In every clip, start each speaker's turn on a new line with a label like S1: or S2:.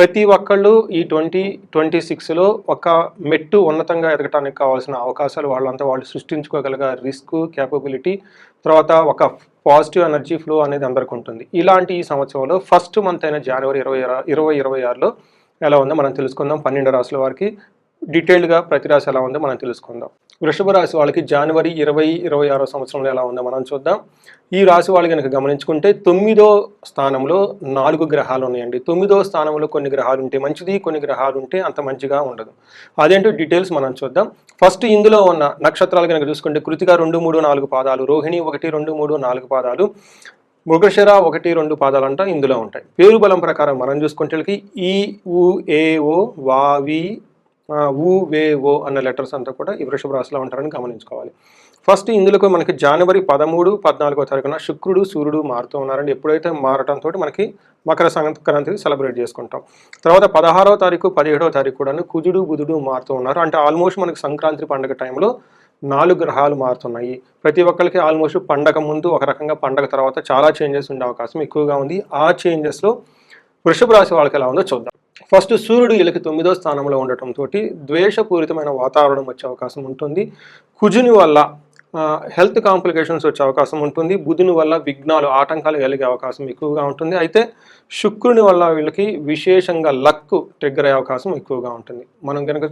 S1: ప్రతి ఒక్కళ్ళు ఈ ట్వంటీ ట్వంటీ సిక్స్లో ఒక మెట్టు ఉన్నతంగా ఎదగటానికి కావాల్సిన అవకాశాలు వాళ్ళంతా వాళ్ళు సృష్టించుకోగలిగే రిస్క్ క్యాపబిలిటీ తర్వాత ఒక పాజిటివ్ ఎనర్జీ ఫ్లో అనేది అందరికి ఉంటుంది. ఇలాంటి ఈ సంవత్సరంలో ఫస్ట్ మంత్ అయిన జనవరి ఇరవై ఇరవై ఇరవై ఆరులో ఎలా ఉందో మనం తెలుసుకుందాం. పన్నెండు రాసుల వారికి డీటెయిల్డ్గా ప్రతి రాశి ఎలా ఉందో మనం తెలుసుకుందాం. వృషభ రాశి వాళ్ళకి జనవరి ఇరవై ఇరవై ఆరో సంవత్సరంలో ఎలా ఉందో మనం చూద్దాం. ఈ రాశి వాళ్ళు కనుక గమనించుకుంటే తొమ్మిదో స్థానంలో నాలుగు గ్రహాలు ఉన్నాయండి. తొమ్మిదో స్థానంలో కొన్ని గ్రహాలు ఉంటే మంచిది కొన్ని గ్రహాలు ఉంటే అంత మంచిగా ఉండదు. అదేంటో డీటెయిల్స్ మనం చూద్దాం. ఫస్ట్ ఇందులో ఉన్న నక్షత్రాలు కనుక చూసుకుంటే కృతిక రెండు మూడు నాలుగు పాదాలు రోహిణి ఒకటి రెండు మూడు నాలుగు పాదాలు మృగశిర ఒకటి రెండు పాదాలు అంట ఇందులో ఉంటాయి. పేరు బలం ప్రకారం మనం చూసుకుంటే ఈ ఊ ఏ ఓ వా వి ఊ వే ఓ అన్న లెటర్స్ అంతా కూడా ఈ వృషభ రాశిలో ఉంటారని గమనించుకోవాలి. ఫస్ట్ ఇందులో మనకి జనవరి పదమూడు పద్నాలుగో తారీఖున శుక్రుడు సూర్యుడు మారుతూ ఉన్నారండి. ఎప్పుడైతే మారటంతో మనకి మకర సంక్రాంతి సెలబ్రేట్ చేసుకుంటాం. తర్వాత పదహారవ తారీఖు పదిహేడో తారీఖు కూడా కుజుడు బుధుడు మారుతూ ఉన్నారు. అంటే ఆల్మోస్ట్ మనకి సంక్రాంతి పండుగ టైంలో నాలుగు గ్రహాలు మారుతున్నాయి. ప్రతి ఒక్కరికి ఆల్మోస్ట్ పండగ ముందు ఒక రకంగా పండగ తర్వాత చాలా చేంజెస్ ఉండే అవకాశం ఎక్కువగా ఉంది. ఆ చేంజెస్లో వృషభ రాశి వాళ్ళకి ఎలా ఉందో చూద్దాం. ఫస్ట్ సూర్యుడు వీళ్ళకి తొమ్మిదో స్థానంలో ఉండటంతో ద్వేషపూరితమైన వాతావరణం వచ్చే అవకాశం ఉంటుంది. కుజుని వల్ల హెల్త్ కాంప్లికేషన్స్ వచ్చే అవకాశం ఉంటుంది. బుధుని వల్ల విఘ్నాలు ఆటంకాలు కలిగే అవకాశం ఎక్కువగా ఉంటుంది. అయితే శుక్రుని వల్ల వీళ్ళకి విశేషంగా లక్ ట్రిగ్గర్ అయ్యే అవకాశం ఎక్కువగా ఉంటుంది. మనం కనుక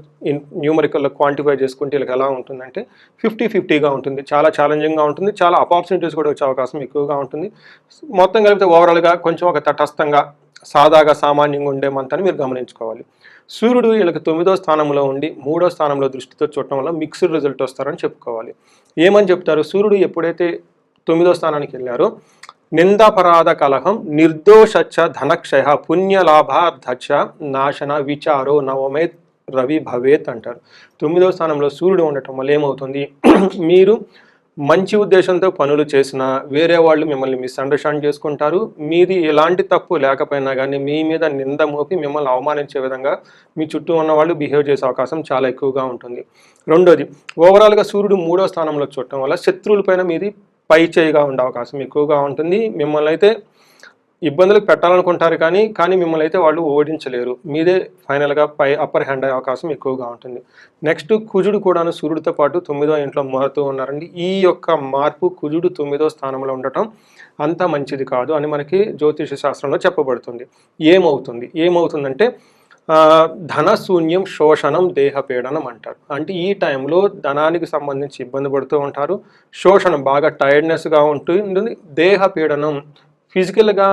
S1: న్యూమరికల్లో క్వాంటిఫై చేసుకుంటే వీళ్ళకి ఎలా ఉంటుందంటే ఫిఫ్టీ ఫిఫ్టీగా ఉంటుంది. చాలా ఛాలెంజింగ్గా ఉంటుంది. చాలా ఆపర్చునిటీస్ కూడా వచ్చే అవకాశం ఎక్కువగా ఉంటుంది. మొత్తం కలిపితే ఓవరాల్గా కొంచెం ఒక తటస్థంగా సాదాగా సామాన్యంగా ఉండే మంత్ అని మీరు గమనించుకోవాలి. సూర్యుడు వీళ్ళకి తొమ్మిదో స్థానంలో ఉండి మూడో స్థానంలో దృష్టితో చూడటం వల్ల మిక్స్డ్ రిజల్ట్ వస్తారని చెప్పుకోవాలి. ఏమని చెప్తారు? సూర్యుడు ఎప్పుడైతే తొమ్మిదో స్థానానికి వెళ్ళారో నిందాపరాధ కలహం నిర్దోషచ్చ ధనక్షయ పుణ్యలాభార్థచ్చ నాశన విచారో నవమే రవి భవేత్ అంటారు. తొమ్మిదో స్థానంలో సూర్యుడు ఉండటం వల్ల ఏమవుతుంది? మీరు మంచి ఉద్దేశంతో పనులు చేసినా వేరే వాళ్ళు మిమ్మల్ని మిస్అండర్స్టాండ్ చేసుకుంటారు. మీది ఎలాంటి తప్పు లేకపోయినా కానీ మీ మీద నింద మోపి మిమ్మల్ని అవమానించే విధంగా మీ చుట్టూ ఉన్న వాళ్ళు బిహేవ్ చేసే అవకాశం చాలా ఎక్కువగా ఉంటుంది. రెండోది ఓవరాల్గా సూర్యుడు మూడో స్థానంలో చూడటం వల్ల శత్రువులపైన మీది పై చేయిగా ఉండే అవకాశం ఎక్కువగా ఉంటుంది. మిమ్మల్ని అయితే ఇబ్బందులకు పెట్టాలనుకుంటారు కానీ కానీ మిమ్మల్ని అయితే వాళ్ళు ఓడించలేరు. మీదే ఫైనల్గా పై అప్పర్ హ్యాండ్ అయ్యే అవకాశం ఎక్కువగా ఉంటుంది. నెక్స్ట్ కుజుడు కూడాను సూర్యుడితో పాటు తొమ్మిదో ఇంట్లో మారుతూ ఉన్నారండి. ఈ యొక్క మార్పు కుజుడు తొమ్మిదో స్థానంలో ఉండటం అంత మంచిది కాదు అని మనకి జ్యోతిష శాస్త్రంలో చెప్పబడుతుంది. ఏమవుతుంది? ఏమవుతుందంటే ధనశూన్యం శోషణం దేహపీడనం అంటారు. అంటే ఈ టైంలో ధనానికి సంబంధించి ఇబ్బంది పడుతూ ఉంటారు. శోషణం బాగా టైర్డ్నెస్గా ఉంటుంది దేహపీడనం ఫిజికల్గా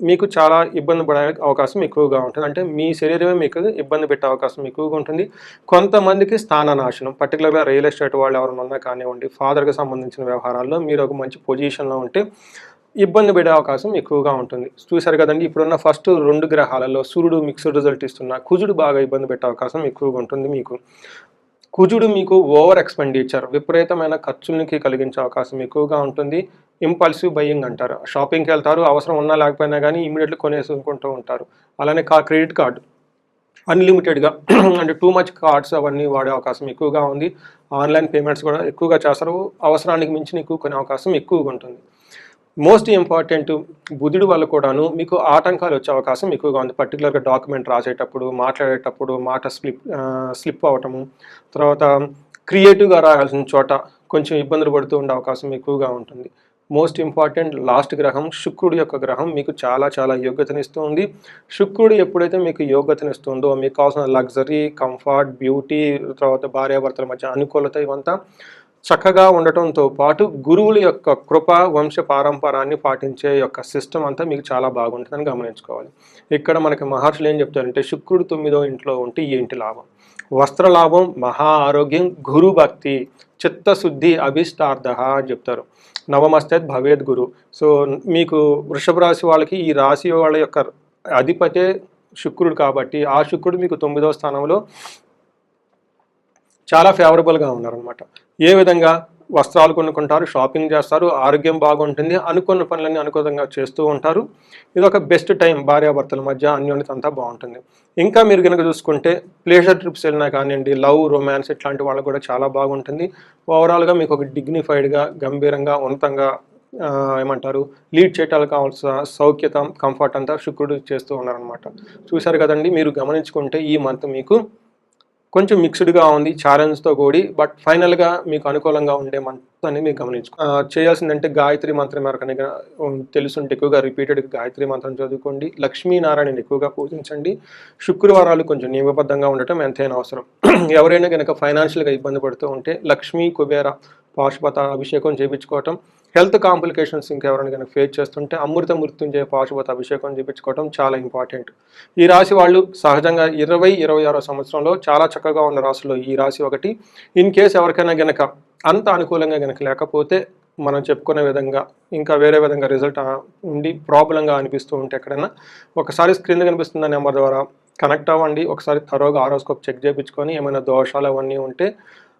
S1: మీకు చాలా ఇబ్బంది పడే అవకాశం ఎక్కువగా ఉంటుంది. అంటే మీ శరీరమే మీకు ఇబ్బంది పెట్టే అవకాశం ఎక్కువగా ఉంటుంది. కొంతమందికి స్థాననాశనం పర్టికులర్గా రియల్ ఎస్టేట్ వాళ్ళు ఎవరైనా ఉన్నా కానివ్వండి ఫాదర్కి సంబంధించిన వ్యవహారాల్లో మీరు ఒక మంచి పొజిషన్లో ఉంటే ఇబ్బంది పడే అవకాశం ఎక్కువగా ఉంటుంది. చూశారు కదండి ఇప్పుడున్న ఫస్ట్ రెండు గ్రహాలలో సూర్యుడు మిక్స్డ్ రిజల్ట్ ఇస్తున్న కుజుడు బాగా ఇబ్బంది పెట్టే అవకాశం ఎక్కువగా ఉంటుంది మీకు. కుజుడు మీకు ఓవర్ ఎక్స్పెండిచర్ విపరీతమైన ఖర్చులకి కలిగించే అవకాశం ఎక్కువగా ఉంటుంది. ఇంపల్సివ్ బయ్యింగ్ అంటారు. షాపింగ్కి వెళ్తారు అవసరం ఉన్నా లేకపోయినా కానీ ఇమీడియట్లీ కొనేసుకుంటూ ఉంటారు. అలానే కా క్రెడిట్ కార్డు అన్లిమిటెడ్గా అంటే టూ మచ్ కార్డ్స్ అవన్నీ వాడే అవకాశం ఎక్కువగా ఉంది. ఆన్లైన్ పేమెంట్స్ కూడా ఎక్కువగా చేస్తారు. అవసరానికి మించిన ఎక్కువ కొనే అవకాశం ఎక్కువగా ఉంటుంది. మోస్ట్ ఇంపార్టెంట్ బుధుడు వల్ల కూడాను మీకు ఆటంకాలు వచ్చే అవకాశం ఎక్కువగా ఉంది. పర్టికులర్గా డాక్యుమెంట్ రాసేటప్పుడు మాట్లాడేటప్పుడు మాట స్లిప్ స్లిప్ అవ్వటము తర్వాత క్రియేటివ్గా రాయాల్సిన చోట కొంచెం ఇబ్బందులు పడుతూ ఉండే అవకాశం ఎక్కువగా ఉంటుంది. మోస్ట్ ఇంపార్టెంట్ లాస్ట్ గ్రహం శుక్రుడు యొక్క గ్రహం. మీకు చాలా చాలా యోగ్యతనిస్తుంది శుక్రుడు ఎప్పుడైతే మీకు యోగ్యతనిస్తుందో మీకు కావాల్సిన లగ్జరీ కంఫర్ట్ బ్యూటీ తర్వాత భార్యాభర్తల మధ్య అనుకూలత ఇవంతా చక్కగా ఉండటంతో పాటు గురువుల యొక్క కృప వంశ పారంపరాన్ని పాటించే యొక్క సిస్టమ్ అంతా మీకు చాలా బాగుంటుందని గమనించుకోవాలి. ఇక్కడ మనకి మహర్షులు ఏం చెప్తారంటే శుక్రుడు తొమ్మిదో ఇంట్లో ఉంటే ఏంటి లాభం. వస్త్ర లాభం మహా ఆరోగ్యం గురు భక్తి చిత్తశుద్ధి అభిష్టార్థ అని చెప్తారు. నవమస్తేత్ భవేద్ గురు. సో మీకు వృషభ రాశి వాళ్ళకి ఈ రాశి వాళ్ళ యొక్క అధిపతే శుక్రుడు కాబట్టి ఆ శుక్రుడు మీకు తొమ్మిదవ స్థానంలో చాలా ఫేవరబుల్గా ఉన్నారనమాట ఏ విధంగా? వస్త్రాలు కొనుక్కుంటారు షాపింగ్ చేస్తారు ఆరోగ్యం బాగుంటుంది అనుకున్న పనులన్నీ అనుకూలంగా చేస్తూ ఉంటారు. ఇది ఒక బెస్ట్ టైం భార్యాభర్తల మధ్య అన్యోన్యత అంతా బాగుంటుంది. ఇంకా మీరు కనుక చూసుకుంటే ప్లేజర్ ట్రిప్స్ వెళ్ళినా కానివ్వండి లవ్ రొమాన్స్ ఇట్లాంటి వాళ్ళకు కూడా చాలా బాగుంటుంది. ఓవరాల్గా మీకు ఒక డిగ్నిఫైడ్గా గంభీరంగా ఉన్నతంగా ఏమంటారు లీడ్ చేయటానికి కావాల్సిన సౌఖ్యత కంఫర్ట్ అంతా శుక్రుడు చేస్తూ ఉన్నారనమాట చూశారు కదండి మీరు గమనించుకుంటే ఈ మంత్ మీకు కొంచెం మిక్స్డ్గా ఉంది ఛాలెంజ్తో కూడి బట్ ఫైనల్గా మీకు అనుకూలంగా ఉండే మంత్ అని మీరు గమనించుకో చేయాల్సిందంటే గాయత్రి మంత్రం ఎవరికైనా తెలుసుంటే ఎక్కువగా రిపీటెడ్ గాయత్రి మంత్రం చదువుకోండి లక్ష్మీనారాయణని ఎక్కువగా పూజించండి శుక్రవారాలు కొంచెం నియమబద్ధంగా ఉండటం ఎంతైనా అవసరం. ఎవరైనా కనుక ఫైనాన్షియల్గా ఇబ్బంది పడుతూ ఉంటే లక్ష్మీ కుబేర పాశుపత అభిషేకం చేయించుకోవటం హెల్త్ కాంప్లికేషన్స్ ఇంకెవరైనా కనుక ఫేస్ చేస్తుంటే అమృత మృత్యుంజయ పాశుపత అభిషేకం చేయించుకోవటం చాలా ఇంపార్టెంట్. ఈ రాశి వాళ్ళు సహజంగా ఇరవై ఇరవై ఆరో సంవత్సరంలో చాలా చక్కగా ఉన్న రాశిలో ఈ రాశి ఒకటి. ఇన్ కేస్ ఎవరికైనా గనక అంత అనుకూలంగా గనక లేకపోతే మనం చెప్పుకునే విధంగా ఇంకా వేరే విధంగా రిజల్ట్ ఉండి ప్రాబ్లంగా అనిపిస్తూ ఉంటే ఎక్కడైనా ఒకసారి స్క్రీన్ కనిపిస్తున్న నెంబర్ ద్వారా కనెక్ట్ అవ్వండి. ఒకసారి తరోగా ఆరోస్కోప్ చెక్ చేయించుకొని ఏమైనా దోషాలు అవన్నీ ఉంటే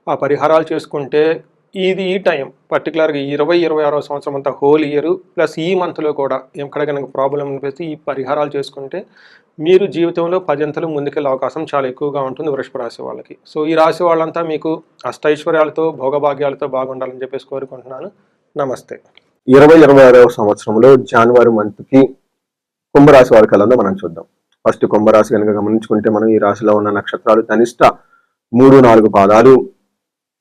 S1: ఆ పరిహారాలు చేసుకుంటే ఇది ఈ టైం పర్టికులర్గా ఇరవై ఇరవై ఆరో సంవత్సరం అంతా హోల్ ఇయర్ ప్లస్ ఈ మంత్లో కూడా ఎక్కడ కనుక ప్రాబ్లం అనిపిస్తే ఈ పరిహారాలు చేసుకుంటే మీరు జీవితంలో పదింతలు ముందుకెళ్ళే అవకాశం చాలా ఎక్కువగా ఉంటుంది వృషభ రాశి వాళ్ళకి. సో ఈ రాశి వాళ్ళంతా మీకు అష్టైశ్వర్యాలతో భోగభాగ్యాలతో బాగుండాలని చెప్పేసి కోరుకుంటున్నాను. నమస్తే.
S2: ఇరవై ఇరవై ఆరవ సంవత్సరంలో జనవరి మంత్కి కుంభరాశి వారి కలంలో మనం చూద్దాం. ఫస్ట్ కుంభరాశి కనుక గమనించుకుంటే మనం ఈ రాశిలో ఉన్న నక్షత్రాలు కనిష్ట మూడు నాలుగు పాదాలు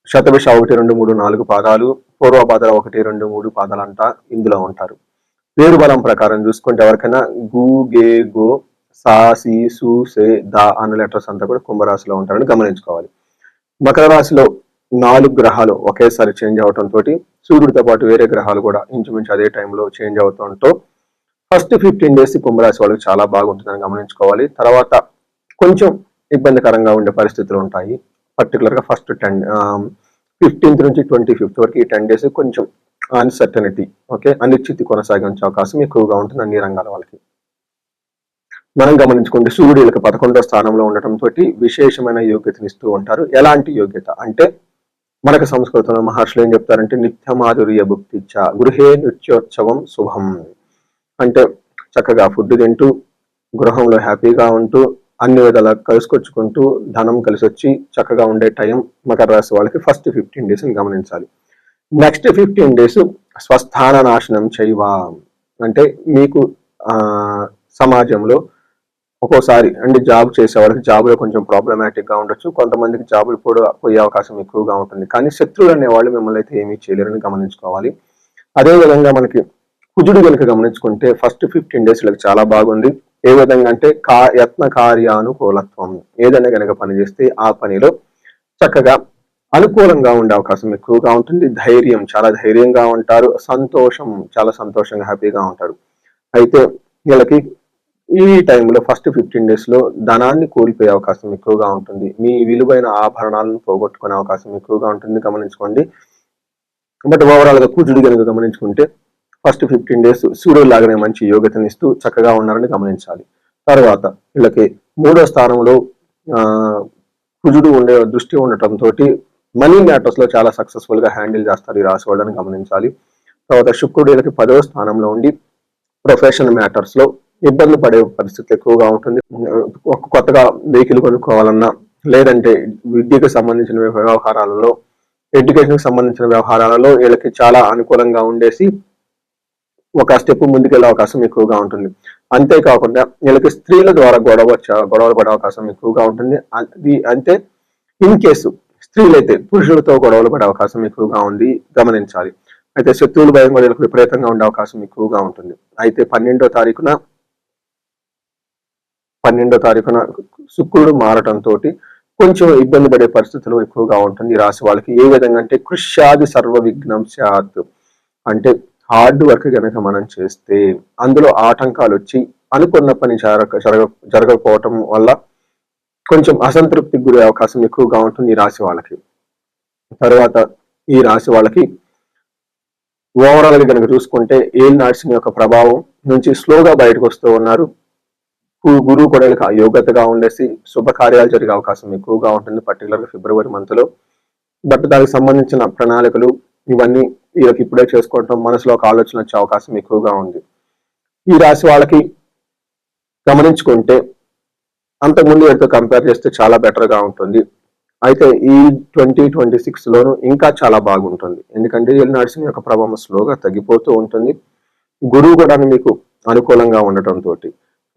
S2: శతభిష ఒకటి రెండు మూడు నాలుగు పాదాలు పూర్వపాదాల ఒకటి రెండు మూడు పాదాలంతా ఇందులో ఉంటారు. పేరు బలం ప్రకారం చూసుకుంటే ఎవరికైనా గు గే గో సా సి సు సే దా అన్న లెటర్స్ అంతా కూడా కుంభరాశిలో ఉంటారని గమనించుకోవాలి. మకర రాశిలో నాలుగు గ్రహాలు ఒకేసారి చేంజ్ అవటం సూర్యుడితో పాటు వేరే గ్రహాలు కూడా ఇంచుమించు అదే టైంలో చేంజ్ అవటంతో ఫస్ట్ ఫిఫ్టీన్ డేస్ కుంభరాశి వాళ్ళకి చాలా బాగుంటుందని గమనించుకోవాలి. తర్వాత కొంచెం ఇబ్బందికరంగా ఉండే పరిస్థితులు ఉంటాయి. పర్టికులర్గా ఫస్ట్ టెన్ ఫిఫ్టీన్త్ నుంచి ట్వంటీ ఫిఫ్త్ వరకు ఈ టెన్ డేస్ కొంచెం అన్సర్టనిటీ ఓకే అనిశ్చితి కొనసాగించే అవకాశం ఎక్కువగా ఉంటుంది అన్ని రంగాల వాళ్ళకి. మనం గమనించుకుంటే సూర్యుడు వీళ్ళకి పదకొండో స్థానంలో ఉండటం తోటి విశేషమైన యోగ్యతనిస్తూ ఉంటారు. ఎలాంటి యోగ్యత? అంటే మనకు సంస్కృతంలో మహర్షులు ఏం చెప్తారంటే నిత్యమాధుర్య భుక్తిచ్చ గృహే నృత్యోత్సవం శుభం. అంటే చక్కగా ఫుడ్ తింటూ గృహంలో హ్యాపీగా ఉంటూ అన్ని విధాలా కలుసుకొచ్చుకుంటూ ధనం కలిసి వచ్చి చక్కగా ఉండే టైం మకర రాశి వాళ్ళకి ఫస్ట్ ఫిఫ్టీన్ డేస్ని గమనించాలి. నెక్స్ట్ ఫిఫ్టీన్ డేస్ స్వస్థాన నాశనం చేయవా? అంటే మీకు సమాజంలో ఒక్కోసారి అంటే జాబ్ చేసే వాళ్ళకి జాబ్లో కొంచెం ప్రాబ్లమాటిక్గా ఉండొచ్చు. కొంతమందికి జాబులు కూడా పోయే అవకాశం ఎక్కువగా ఉంటుంది. కానీ శత్రువులు అనేవాళ్ళు మిమ్మల్ని అయితే ఏమీ చేయలేరని గమనించుకోవాలి. అదేవిధంగా మనకి కుజుడు కనుక గమనించుకుంటే ఫస్ట్ ఫిఫ్టీన్ డేస్ వీళ్ళకి చాలా బాగుంది. ఏ విధంగా అంటే కా యత్న కార్యానుకూలత్వం ఏదైనా కనుక పనిచేస్తే ఆ పనిలో చక్కగా అనుకూలంగా ఉండే అవకాశం ఎక్కువగా ఉంటుంది. ధైర్యం చాలా ధైర్యంగా ఉంటారు. సంతోషం చాలా సంతోషంగా హ్యాపీగా ఉంటారు. అయితే వీళ్ళకి ఈ టైంలో ఫస్ట్ ఫిఫ్టీన్ డేస్లో ధనాన్ని కోల్పోయే అవకాశం ఎక్కువగా ఉంటుంది. మీ విలువైన ఆభరణాలను పోగొట్టుకునే అవకాశం ఎక్కువగా ఉంటుంది. గమనించుకోండి. బట్ ఓవరాల్గా కుజుడు కనుక గమనించుకుంటే ఫస్ట్ ఫిఫ్టీన్ డేస్ సూర్యుడు లాగానే మంచి యోగ్యతని ఇస్తూ చక్కగా ఉన్నారని గమనించాలి. తర్వాత వీళ్ళకి మూడో స్థానంలో కుజుడు ఉండే దృష్టి ఉండటంతో మనీ మ్యాటర్స్లో చాలా సక్సెస్ఫుల్గా హ్యాండిల్ చేస్తారు ఈ రాశి వాళ్ళని గమనించాలి. తర్వాత శుక్రుడు వీళ్ళకి పదవ స్థానంలో ఉండి ప్రొఫెషన్ మ్యాటర్స్లో ఇబ్బంది పడే పరిస్థితి ఎక్కువగా ఉంటుంది. ఒక కొత్తగా వెహికల్ కొనుక్కోవాలన్నా లేదంటే విద్యకు సంబంధించిన వ్యవహారాలలో ఎడ్యుకేషన్కి సంబంధించిన వ్యవహారాలలో వీళ్ళకి చాలా అనుకూలంగా ఉండేసి ఒక స్టెప్ ముందుకెళ్ళే అవకాశం ఎక్కువగా ఉంటుంది. అంతేకాకుండా వీళ్ళకి స్త్రీల ద్వారా గొడవ గొడవలు పడే అవకాశం ఎక్కువగా ఉంటుంది. అది అంటే ఇన్ కేసు స్త్రీలైతే పురుషులతో గొడవలు పడే అవకాశం ఎక్కువగా ఉంది గమనించాలి. అయితే శత్రువుల భయం కూడా వీళ్ళకి విపరీతంగా ఉండే అవకాశం ఎక్కువగా ఉంటుంది. అయితే పన్నెండో తారీఖున పన్నెండో తారీఖున శుక్రుడు మారటంతో కొంచెం ఇబ్బంది పడే పరిస్థితులు ఎక్కువగా ఉంటుంది. రాశి వాళ్ళకి ఏ విధంగా అంటే కృష్యాది సర్వ విఘ్నం అంటే హార్డ్ వర్క్ కనుక మనం చేస్తే అందులో ఆటంకాలు వచ్చి అనుకున్న పని జరగ జరగ జరగకపోవటం వల్ల కొంచెం అసంతృప్తికి గురే అవకాశం ఎక్కువగా ఉంటుంది ఈ రాశి వాళ్ళకి. తర్వాత ఈ రాశి వాళ్ళకి ఓవరాల్గా కనుక చూసుకుంటే ఏల్ నర్సింగ్ యొక్క ప్రభావం నుంచి స్లోగా బయటకు వస్తూ ఉన్నారు. గురువు కూడా వీళ్ళకి యోగ్యతగా ఉండేసి శుభకార్యాలు జరిగే అవకాశం ఎక్కువగా ఉంటుంది పర్టికులర్గా ఫిబ్రవరి మంత్లో బట్ దానికి సంబంధించిన ప్రణాళికలు ఇవన్నీ వీళ్ళకి ఇప్పుడే చేసుకోవటం మనసులో ఒక ఆలోచన వచ్చే అవకాశం ఎక్కువగా ఉంది. ఈ రాశి వాళ్ళకి గమనించుకుంటే అంతకుముందు వీటితో కంపేర్ చేస్తే చాలా బెటర్గా ఉంటుంది. అయితే ఈ ట్వంటీ ట్వంటీ సిక్స్లోను ఇంకా చాలా బాగుంటుంది. ఎందుకంటే వీళ్ళు నడిచిన యొక్క ప్రభావం స్లోగా తగ్గిపోతూ ఉంటుంది. గురువు కూడా మీకు అనుకూలంగా ఉండటంతో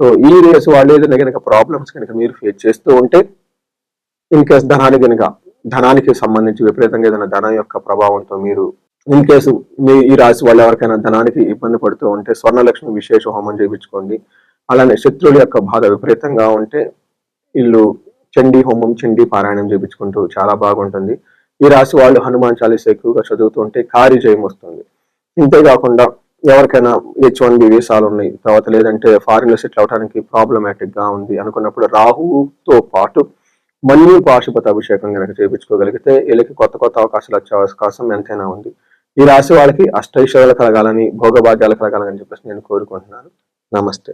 S2: సో ఈ రేస్ వాళ్ళు ఏదైనా కనుక ప్రాబ్లమ్స్ కనుక మీరు ఫేస్ చేస్తూ ఉంటే ఇన్ కేస్ ధనానికి కనుక ధనానికి సంబంధించి విపరీతంగా ఏదైనా ధనం యొక్క ప్రభావంతో మీరు ఇన్ కేసు మీ ఈ రాశి వాళ్ళు ఎవరికైనా ధనానికి ఇబ్బంది పడుతూ ఉంటే స్వర్ణలక్ష్మి విశేష హోమం చేయించుకోండి. అలానే శత్రువుల యొక్క బాధ విపరీతంగా ఉంటే వీళ్ళు చండీ హోమం చండీ పారాయణం చేయించుకుంటూ చాలా బాగుంటుంది. ఈ రాశి వాళ్ళు హనుమాన్ చాలీస ఎక్కువగా చదువుతూ ఉంటే కారి జయం వస్తుంది. ఇంతేకాకుండా ఎవరికైనా హెచ్ వన్ బి వీసాలు ఉన్నాయి. తర్వాత లేదంటే ఫారిన్లో సెటిల్ అవడానికి ప్రాబ్లమాటిక్గా ఉంది అనుకున్నప్పుడు రాహుతో పాటు మళ్ళీ పాశుపత అభిషేకం కనుక చేయించుకోగలిగితే వీళ్ళకి కొత్త కొత్త అవకాశాలు వచ్చే అవకాశం ఎంతైనా ఉంది. ఈ రాశి వాళ్ళకి అష్టైశ్వర్యాలు కలగాలని భోగభాగ్యాలు కలగాలని చెప్పేసి నేను కోరుకుంటున్నాను. నమస్తే.